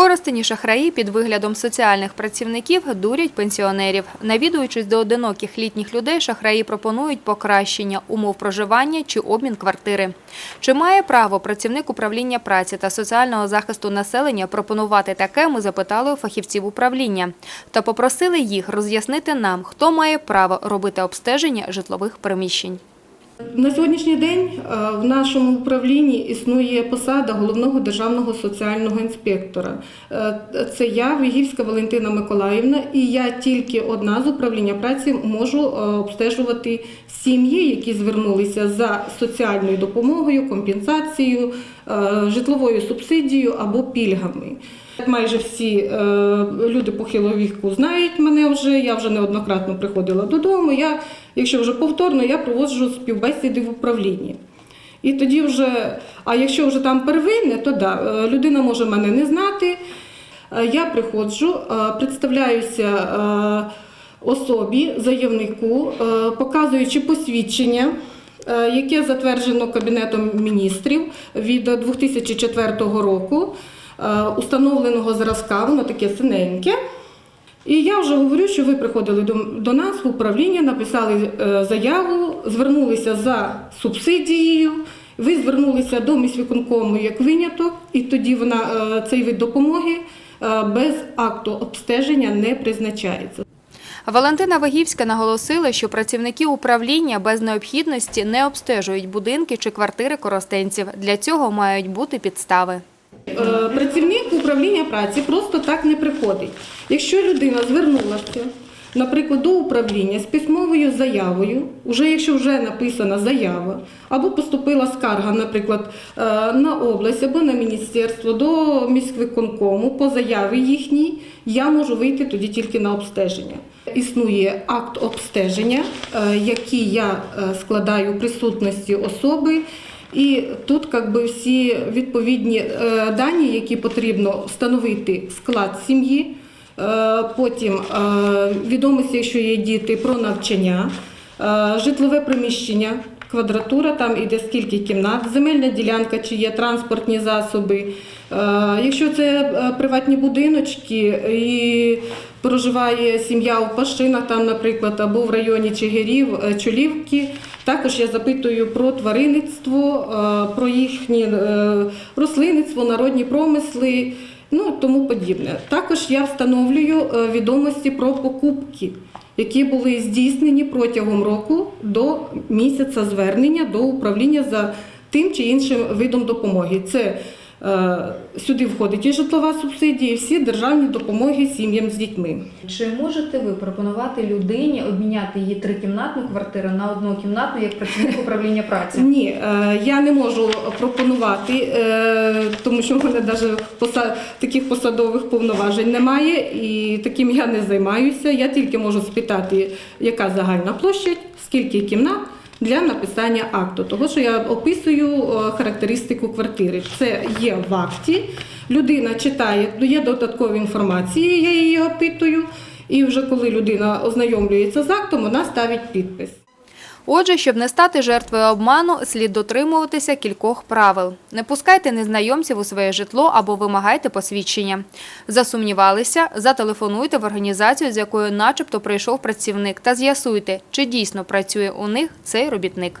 Коростені шахраї під виглядом соціальних працівників дурять пенсіонерів. Навідуючись до одиноких літніх людей, шахраї пропонують покращення умов проживання чи обмін квартири. Чи має право працівник управління праці та соціального захисту населення пропонувати таке, ми запитали у фахівців управління. Та попросили їх роз'яснити нам, хто має право робити обстеження житлових приміщень. На сьогоднішній день е, в нашому управлінні існує посада головного державного соціального інспектора. Е, Це я, Вігівська Валентина Миколаївна, і я тільки одна з управління праці можу е, обстежувати сім'ї, які звернулися за соціальною допомогою, компенсацією, житловою субсидією або пільгами. Майже всі е, люди похилого віку знають мене вже. Я вже неоднократно приходила додому. Я, якщо вже повторно, я проводжу співбесіди в управлінні. І тоді вже, а якщо вже там первинне, то да, е, людина може мене не знати. Е, Я приходжу, е, представляюся е, особі, заявнику, е, показуючи посвідчення. Е, Яке затверджено Кабінетом міністрів від 2004 року, е, установленого зразка, воно таке синеньке. І я вже говорю, що ви приходили до, нас в управління, написали е, заяву, звернулися за субсидією. Ви звернулися до міськвиконкому як виняток, і тоді вона цей вид допомоги без акту обстеження не призначається. Валентина Вагівська наголосила, що працівники управління без необхідності не обстежують будинки чи квартири коростенців. Для цього мають бути підстави. Е, Працівник управління праці просто так не приходить. Якщо людина звернулася, наприклад, до управління з письмовою заявою, уже якщо вже написана заява, або поступила скарга, наприклад, е, на область або на міністерство, до міськвиконкому по заяві їхній, я можу вийти тоді тільки на обстеження. Існує акт обстеження, е, який я е, складаю у присутності особи. І тут как би, всі відповідні дані, які потрібно встановити склад сім'ї, потім е, відомості, якщо є діти, про навчання, е, житлове приміщення, квадратура, там іде скільки кімнат, земельна ділянка, чи є транспортні засоби. Е, Якщо це е, приватні будиночки і проживає сім'я у Пашинах, там, наприклад, або в районі Чигирів, е, Чолівки. Також я запитую про тваринництво, е, про їхнє е, рослинництво, народні промисли, ну тому подібне. Також я встановлюю е, відомості про покупки, які були здійснені протягом року до місяця звернення до управління за тим чи іншим видом допомоги. Це Сюди входить і житлова субсидія, і всі державні допомоги сім'ям з дітьми. Чи можете ви пропонувати людині обміняти її трикімнатну квартиру на однокімнатну як працівник управління праці? Ні, е, я не можу пропонувати, е, тому що в мене навіть таких посадових повноважень немає, і таким я не займаюся. Я тільки можу спитати, яка загальна площадь, скільки кімнат для написання акту. Того, що я описую е, характеристику квартири. Це є в акті. Людина читає, є додаткові інформації, я її опитую. І вже коли людина ознайомлюється з актом, вона ставить підпис. Отже, щоб не стати жертвою обману, слід дотримуватися кількох правил. Не пускайте незнайомців у своє житло або вимагайте посвідчення. Засумнівалися, зателефонуйте в організацію, з якою начебто прийшов працівник, та з'ясуйте, чи дійсно працює у них цей робітник.